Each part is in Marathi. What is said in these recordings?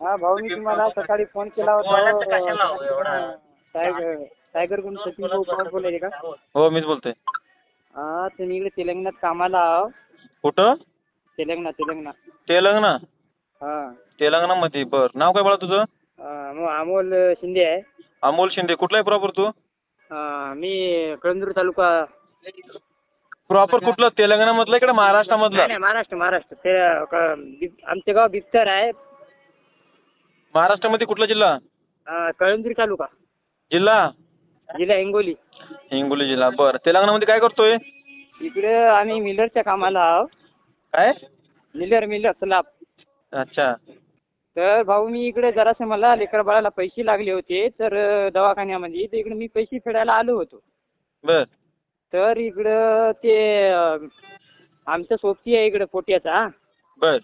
हा भाऊ मी तुम्हाला सकाळी फोन केला होता. अं, टायगर टायगर गुण सचिन भाऊ पवार बोलायचे का? हो मीच बोलतोय. हा तुम्ही इकडे तेलंगणात कामाला आहो. कुठं? तेलंगणा तेलंगणा. तेलंगणा? हा. तेलंगणामध्ये बर. नाव काय बाळा तुझं? अं, मग अमोल शिंदे आहे. अमोल शिंदे. कुठला आहे प्रॉपर तू? अं, मी कळंदूर तालुका. प्रॉपर कुठलं? तेलंगणामधलं इकडे नाही महाराष्ट्रामधलं? नाही, महाराष्ट्र महाराष्ट्र. ते क- बिब- आमचं गाव बिबतर आहे. महाराष्ट्रामध्ये कुठला जिल्हा? अं, कळंदूर तालुका. जिल्हा? जिल्हा हिंगोली. हिंगोली जिल्हा. बर. तेलंगणामध्ये काय करतोय? इकडे आम्ही मिलरच्या कामाला आहो काय? मिलर मिलर स्लॅब अच्छा. तर भाऊ मी इकडे जरासं मला लेकर बाळाला पैसे लागले होते तर अं, दवाखान्यामध्ये. तर इकडे मी पैसे फेडायला आलो होतो. बर. तर इकडं ते अं, आमचं सोबती आहे इकडं पोट्याचा. बर.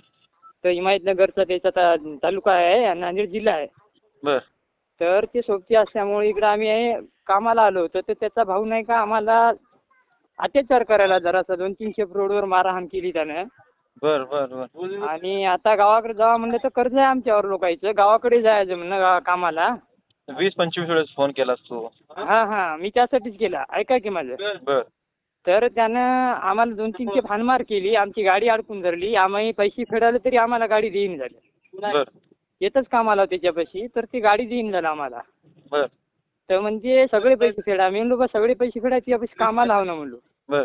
तर हिमायतनगरचा त्याचा ता- तालुका आहे आणि नांदेड जिल्हा आहे. बर. तर ते सोबती असल्यामुळे इकडं आम्ही आहे कामाला आलो होतो. तर त्याचा भाऊ नाही का आम्हाला अत्याचार करायला जरासा दोन तीनशे रोडवर मारहाण केली त्यानं. बर बर बर. आणि आता गावाकडे जावा म्हणलं तर कर्ज आहे आमच्यावर लोकांचं. गावाकडे जायचं म्हणलं कामाला. वीस पंचवीस वेळेस फोन केलास तू. हा हा. मी त्यासाठीच केला. ऐका की माझं. बर. तर त्यानं आम्हाला दोन तीनशे भानमार केली आमची गाडी अडकून धरली आम्ही पैसे फेडायला तरी आम्हाला गाडी देईन झाली. बर. येतच कामाला त्याच्यापाशी तर ती गाडी देईन झालं आम्हाला. बर. तर म्हणजे सगळे पैसे फेडा मी म्हणलो बा सगळे पैसे फेडा त्यापाशी कामाला हवं ना म्हणलो. बर.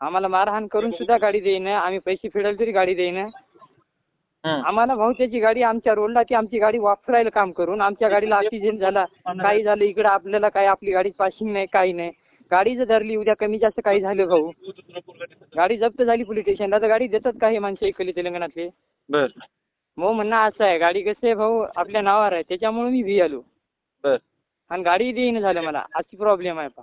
आम्हाला मारहाण करून सुद्धा गाडी देईन आम्ही पैसे फेडायला तरी गाडी देईन. हं. आम्हाला भाऊ त्याची गाडी आमच्या रोडला ती आमची गाडी वापरायला काम करून आमच्या गाडीला ॲक्सिडेंट झाला काही झालं इकडं आपल्याला काय आपली गाडी पासिंग नाही काही नाही. गाडी जर धरली उद्या कमी जास्त काही झालं भाऊ. गाडी जप्त झाली पोलीस स्टेशनला तर गाडी देतात काही माणसं इकडे तेलंगणातले. बर. मग म्हणणं असं आहे गाडी कसं आहे भाऊ आपल्या नावावर आहे त्याच्यामुळे मी भी आलो. बर. आणि गाडी देईन झालं मला अशी प्रॉब्लेम आहे पा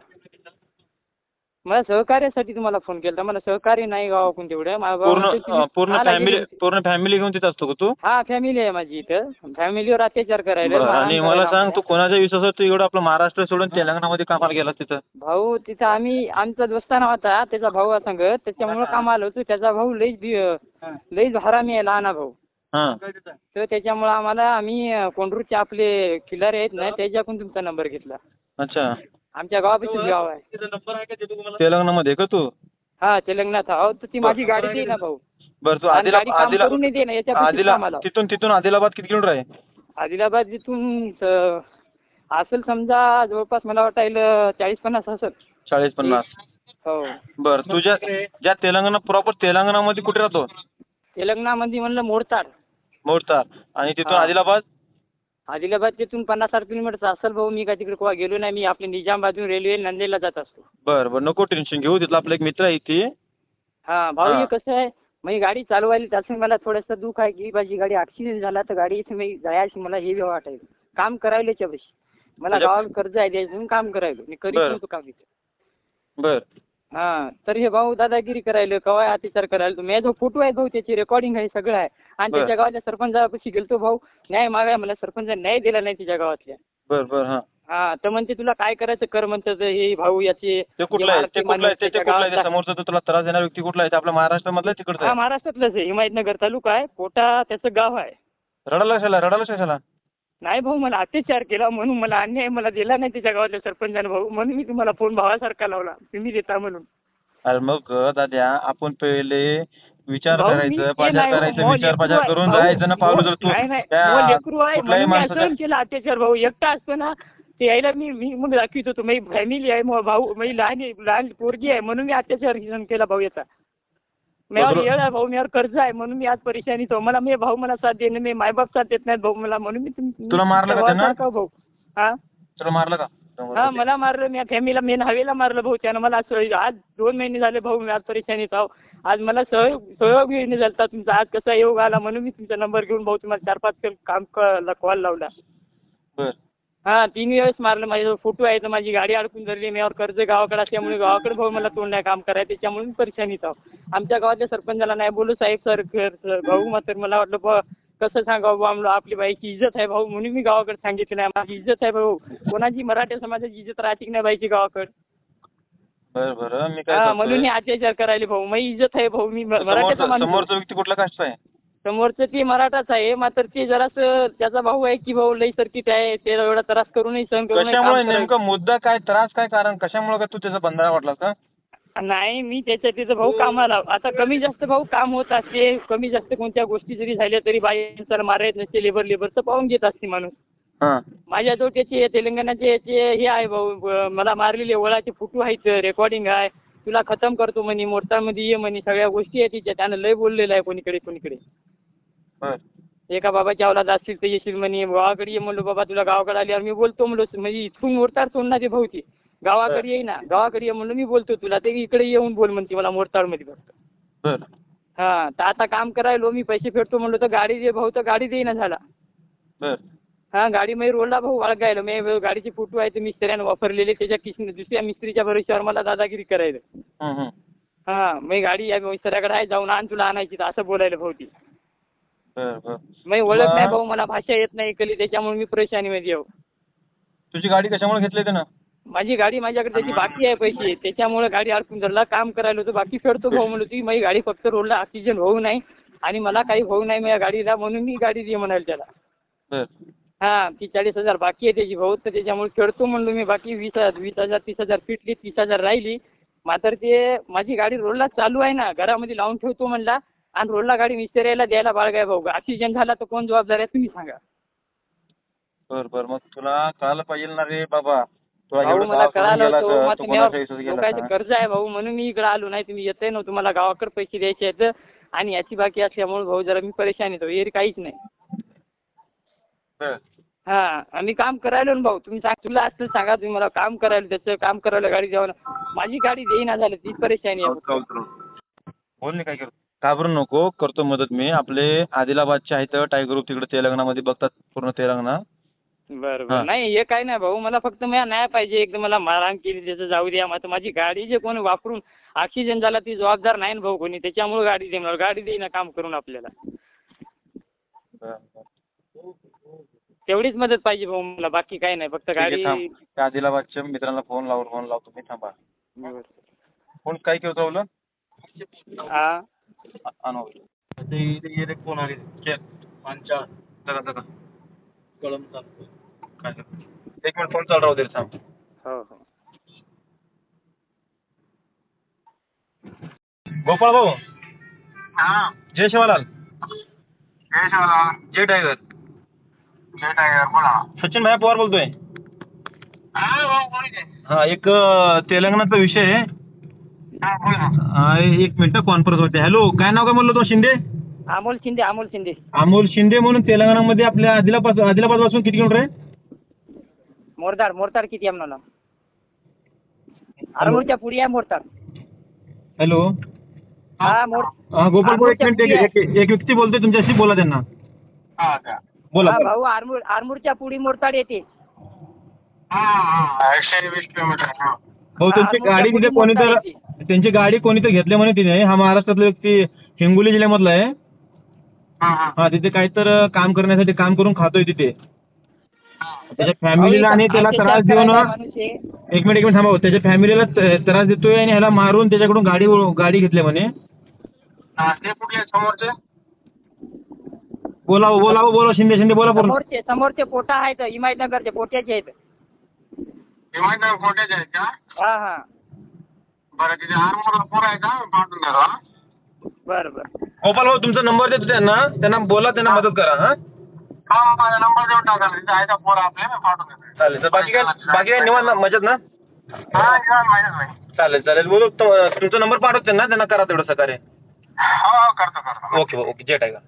मला सहकार्यासाठी तुम्हाला फोन केला मला सहकार्य नाही गावाकडून तेवढं. पूर्ण पूर्ण फॅमिली. पूर्ण फॅमिली घेऊन तिथं असतो का तू? हा फॅमिली आहे माझी इथं. फॅमिलीवर अत्याचार करायला बरं, आणि मारहाण मला करायला सांग तू कोणाच्या विश्वासावर तू एवढं आपलं महाराष्ट्र सोडून तेलंगणामध्ये कामाला गेला तिथं? भाऊ तिथं आम्ही आमचा दोस्ताना होता त्याचा भाऊ सांगत त्याच्यामुळं कामाला होतो. त्याचा भाऊ लईच बी- लईच हरामी आहे लहाना भाऊ. हां. तर त्याच्यामुळं आम्हाला आम्ही अं, कोंढूरचे आपले खिलारे आहेत ना त्याच्याकडून तुमचा नंबर घेतला. अच्छा. आमच्या गावापासून गाव आहे. तेलंगणामध्ये का तू? हा तेलंगणात आहो. तर ती माझी गाडी दे ना भाऊ. बरं तू आणि आदिला गाडी काम आदिला करून नाही दे ना आदिला तिथून तिथून आदिलाबाद किती किलोमीटर आहे? आदिलाबाद जिथून असेल समजा जवळपास मला वाटायला चाळीस पन्नास असेल. चाळीस पन्नास. हो. बरं तुझ्या ज्या तेलंगणा प्रॉपर तेलंगणामध्ये कुठे राहतो? तेलंगणामध्ये म्हणलं मोडताड. मोडतार आणि तिथून हा. आदिलाबाद? आदिलाबाद तिथून पन्नास साठ किलोमीटरचा असेल भाऊ मी काय तिकडे केव्हा गेलो नाही मी आपले निजामाबादून रेल्वे नांदेडला जात असतो. बरं बरं नको टेन्शन घेऊ तिथला आपला एक मित्र आहे इथे हा भाऊ हा. कसं आहे मी गाडी चालवायला त्याचं मला थोडंसं दुःख आहे की माझी गाडी ॲक्सिडेंट झाला तर गाडी इथे मी जायची मला हे बी वाटायचं. काम करायला याच्यापाशी मला म्हणजे- गावाला कर्ज आहे द्यायचं म्हणून काम करायलो. मी करीत बरं. नव्हतो काम इथे. बरं. हा तर हे भाऊ दादागिरी करायला कवाय अत्याचार करायला मी जो फोटो आहे भाऊ त्याची रेकॉर्डिंग आहे सगळं आहे. आणि. त्याच्या गावाच्या सरपंचापाशी गेलतो भाऊ न्याय मागाय मला सरपंच न्याय दिला नाही त्याच्या गावातल्या बरं बरं हां. हा तर म्हणते तुला काय करायचं? कर म्हणतात हे भाऊ याचे ते कुठलं आहे? ते जे कुठलं आहे? ते- ते त्याच्या कुठलं आहे? ते गावातला- समोरचं तो तुला त्रास देणारा व्यक्ती कुठला आहे? ते आपल्या महाराष्ट्रामधला आहे. तिकडचं हा आहे महाराष्ट्रातलंच आहे. हिमायतनगर तालुका आहे. पोटा त्याचं गाव आहे. रडायला कशाला? रडायला कशाला? नाही भाऊ मला अत्याचार केला म्हणून मला अन्याय मला दिला नाही त्याच्या गावातल्या सरपंचाने भाऊ. म्हणून मी तुम्हाला फोन भावासारखा लावला. तुम्ही देता म्हणून. अरे मग दाद्या आपण पहिले विचार भाऊ, मी करायचं ते नाही, करायचं विचार लेकरू करून आहे. जायचं ना पावलं जर तू नाही नाही. त्या भाऊ, लेकरू आहे. कुठल्याही म्हणून मी माणसाच्या असं केला अत्याचार भाऊ. एकटा असतो ना ते यायला मी मी मग दाखवित होतो माझी फॅमिली आहे मग भाऊ माझी लहान लहान पोरगी आहे म्हणून मी अत्याचार सहन केला भाऊ याचा. माझ्यावर बरोबर. येळ आहे भाऊ माझ्यावर कर्ज आहे म्हणून मी आज परेशानीत हो मला मी भाऊ मला साथ देणं मी मायबाप साथ देत नाहीत भाऊ मला म्हणून मी तुम- तुला मारलं का तुमच्या त्यानं? भावासारखा भाऊ? हा? तुला मारलं का? हा मला मारलं. मी फॅमिलीला मेन हवेला मारलं भाऊ. त्यानं मला असं आज दोन महिने झाले भाऊ मी आज परेशानीत आहो आज मला सहयोग सहयोग येणे झालता. तुमचा आज कसा योग आला म्हणून मी तुमचा नंबर घेऊन भाऊ तुम्हाला चार पाच कल- काम कॉल लावला. बर. हा तीन वेळेस मारलं. माझ्याजवळ फोटो आहे तर माझी गाडी अडकून धरली. मी यावर कर्ज गावाकडे असल्यामुळे गावाकडे भाऊ मला तोंड नाही काम करायचं त्याच्यामुळे मी परेशानीत आहो. आमच्या गावातल्या सरपंचाला नाही बोलू साहेब सर भाऊ मात्र मला वाटलं बा कसं सांगावं बा आपली बाईची इज्जत आहे भाऊ. म्हणून मी गावाकडे सांगितलं नाही. माझी इज्जत आहे भाऊ. कोणाची मराठी समाजाची इज्जत राहते की नाही बाईची गावाकडे. बर बर. मी काय हा? म्हणून मी अत्याचार करायले भाऊ. माझी इज्जत आहे भाऊ. मी म- मराठ्याचा समोरचा माणूस आहे. समोरचा व्यक्ती कुठला कास्ट आहे? समोरचं ते मराठाच आहे. मात्र ते जरासं त्याचा भाऊ आहे की भाऊ लई सर्किट आहे. ते एवढा त्रास करूनही सहन करूनही काम कशामुळे करायचं. नेमकं मुद्दा काय त्रास काय कारण? कशामुळे काय तू त्याचा बंधना वाटला का? नाही मी त्याच्या तिथं भाऊ कामाला आता कमी जास्त भाऊ काम होत असते. कमी जास्त कोणत्या गोष्टी जरी झाल्या तरी बाई मारायत नसते लेबर लेबरचं पाहून घेत असते माणूस. हां. माझ्याजवळ त्याचे तेलंगणाचे याचे हे आहे भाऊ मला मारलेले ओळाचे फोटो आहेत रेकॉर्डिंग आहे. तुला खतम करतो म्हणे मोर्चामध्ये ये म्हणे सगळ्या गोष्टी आहेत तिच्या त्यानं लय बोललेलं आहे कोणीकडे कोणीकडे. एका बाबाच्या अवलाद असतील तर येशील म्हणे गावाकडे ये म्हणलो बाबा तुला गावाकडे आल्यावर मी बोलतो म्हणलो म्हणजे इथून मोरताड सोडणार ते भाऊ ती गावाकडे येई ना गावाकडे ये म्हणलो मी बोलतो तुला ते इकडे येऊन बोल म्हणते मला मोरताडमध्ये फक्त. हां तर आता काम करायलो मी पैसे फेडतो म्हणलो तर गाडी दे भाऊ तर गाडी देईना झाला. हां गाडी मी रोडला भाऊ वाळगायला. मी गाडीचे फोटो आहेत मिस्त्र्यानं वापरलेले. त्याच्या किशन दुसऱ्या मिस्त्रीच्या भरोश्यावर मला दादागिरी करायचं हं, हं. हां मी गाडी या मिस्त्र्याकडे आहे जाऊन आण तुला आणायची. तर असं बोलायला भाऊ ती बर बर. मी ओळख नाही मग? भाऊ मला भाषा येत नाही कली त्याच्यामुळे मी परेशानीमध्ये येऊ तुझी गाडी कशामुळे घेतली त्यानं माझी गाडी माझ्याकडे त्याची बाकी आहे पैसे. त्याच्यामुळे गाडी अडकून धरला काम करायला होतं. बाकी फेडतो भाऊ म्हणलो ती माझी गाडी फक्त रोडला ऑक्सिजन होऊ नाही आणि मला काही होऊ नाही माझ्या गाडीला म्हणून मी गाडी दे म्हणाल त्याला. बर. हां ती चाळीस हजार बाकी आहे त्याची भाऊ. तर त्याच्यामुळे खेळतो म्हणलो मी. बाकी वीस हजार वीस हजार तीस हजार फिटली तीस हजार राहिली. मात्र ते माझी गाडी रोडला चालू आहे ना. घरामध्ये लावून ठेवतो म्हणला. आणि रोडला गाडी मिस्त्रीला द्यायला बाळगाय भाऊ. ऑक्सिजन झाला तर कोण जबाबदार आहे तुम्ही सांगा. बर बर. मग तुला कळायला पाहिजे ना रे बाबा. तुला भाऊ एवढं मला गाव सोडून कळालं गेला होतं. तर मग तू तुम्हाला कोणाच्या विश्वास गेला लोकांचं का? कर्ज आहे भाऊ. म्हणून मी इकडे आलो नाही. तुम्ही येतही नव्हतं मला गावाकडे पैसे द्यायचे आहेत. आणि याची बाकी असल्यामुळे भाऊ जरा मी परेशान येतो एरी काहीच नाही. बर. हां आम्ही काम करायलो ना भाऊ. तुम्ही सांग तुला असलं सांगा तुम्ही मला काम करायला त्याचं काम करायला गाडी ना. माझी गाडी देईना झालं ती परेशानी आहे. बोल नाही काय करतो. घाबरू नको करतो मदत मी. आपले आदिलाबादचे आहेत टायगर ग्रुप तिकडे तेलंगणामध्ये बघतात पूर्ण तेलंगणा. बरं. बरं. नाही हे काय नाही भाऊ. मला फक्त मला नाही पाहिजे. एकदम मला मारहाण केली त्याचं जाऊ द्या. मात्र माझी गाडी जे कोणी वापरून ऑक्सिजन झाला ती जबाबदार नाही ना भाऊ कोणी. त्याच्यामुळे गाडी देणार गाडी देईना काम करून आपल्याला. तेवढीच मदत पाहिजे भाऊ मला बाकी काही नाही फक्त ठीक आहे, गाडी थांब. त्या आदिलाबादच्या मित्रांना फोन लावून फोन लावतो. मी थांबा. फोन काय केलं तुला हा फोन आले? जगा जगा काय झालं? एक मिनिट फोन चालू राहू दे रे, थांब. हो हो. गोपाळ भाऊ? हा. जय शिवालाल. जय शिवलाल. जय टायगर बोला. सचिन भाई पवार बोलतोय. हा भाऊ. हा एक अं, तेलंगणाचा विषय आहे. हा बोल ना. हा, एक मिनिट कॉन्फरन्स होते हॅलो काय नाव काय म्हणलं तो शिंदे? अमोल शिंदे अमोल शिंदे. अमोल शिंदे म्हणून तेलंगणामध्ये आपल्या आदिलाबाद आदिलाबादपासून किती किलोमीटर आहे? मोरताड मोरताड किती आहे म्हणा आरमूरच्या पुढे आहे मोरताड हॅलो हा मोर हा गोपाळ भाऊ एक मिनिट एक एक- एक व्यक्ती बोलतोय तुमच्याशी बोला त्यांना. हा का बोला हा. भाऊ आरमूर आरमूरच्या पुढे मोरताड येते हा हा एकशे वीस किलोमीटर हा हो त्यांची गाडी तिथे पुढे कोणी तर त्यांची गाडी कोणी तर घेतली म्हणे तिने हा महाराष्ट्रातला व्यक्ती हिंगोली जिल्ह्यामधला आहे हा हा हा तिथे काही तर काम करण्यासाठी काम करून खातोय तिथे हा. त्याच्या फॅमिलीला आणि त्याला त्रास देऊन करायला माणूस आहे. एक मिनिट एक मिनिट थांबा हो. त्याच्या फॅमिलीला त- त्रास देतोय आणि ह्याला मारून त्याच्याकडून गाडी गाडी घेतली म्हणे हा ते कुठले समोरचे बोला बोला बोला शिंदे शिंदे बोला पूर्ण. समोरचे समोरचे पोटा आहेत हिमायतनगरचे पोट्याचे आहेत. हिमायतनगर कोट्याचे आहेत का? हा हा. बरं तिथे आरमोरला पोर आहे का? पाठवून द्या हा. बरं बरं. गोपाल भाऊ तुमचा नंबर देतो त्यांना. त्यांना बोला त्यांना मदत करा हा? हा माझा नंबर देऊन टाका. तिथे आहे का पोर आपले मी पाठवून देतो. चालेल तर बाकी काय बाकी काय निवांत ना? मजेत ना? हा निवांत चालेल चालेल. बोलू तुमचा नंबर पाठवतो त्यांना त्यांना करा तेवढं सहकार्य हो हो करतो करतो. ओके ओके जय टायगर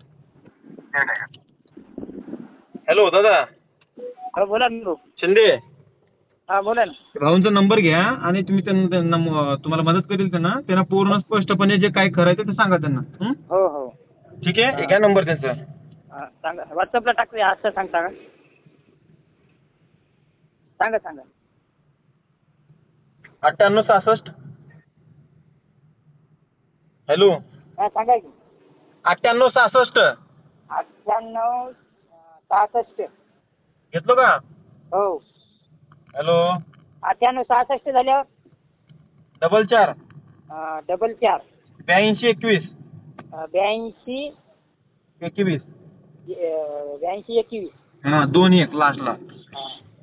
हॅलो दादा. हो बोला ना भाऊ. शिंदे. हा बोला ना. भाऊंचा नंबर घ्या आणि तुम्ही त्यांना त्यांना म- तुम्हाला मदत करेल त्यांना. त्यांना पूर्ण स्पष्टपणे जे काय करायचं ते सांगा त्यांना. हं? हो हो. ठीक आहे? घ्या नंबर त्यांचा. हा सांगा. व्हॉट्सअपला टाकते आजचा सांग सांगा सांगा सांगा. अठ्ठ्याण्णव सहासष्ट. हॅलो. हा सांगा की. अठ्ठ्याण्णव सहासष्ट. अठ्ठ्याण्णव सहासष्ट. घेतलो का? हो. हॅलो. अठ्ठ्याण्णव सहासष्ट झाल्यावर? डबल चार. अं, डबल चार. ब्याऐंशी एकवीस. अं, ब्याऐंशी एकवीस. ब्याऐंशी एकवीस. हा दोन एक लास्टला.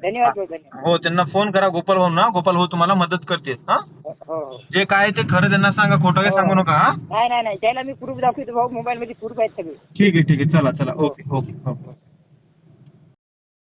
धन्यवाद भाऊ धन्यवाद हो त्यांना फोन करा. गोपाल भाऊ ना? गोपाल भाऊ तुम्हाला मदत करतील हा? हो हो. जे काय ते खरं त्यांना सांगा. खोटं काही सांगू नका हा? नाही नाही नाही. त्याला मी प्रूफ दाखवतो भाऊ मोबाईल मध्ये प्रूफ आहेत सगळे. ठीक आहे ठीक आहे. चला चला. Okay okay. हो.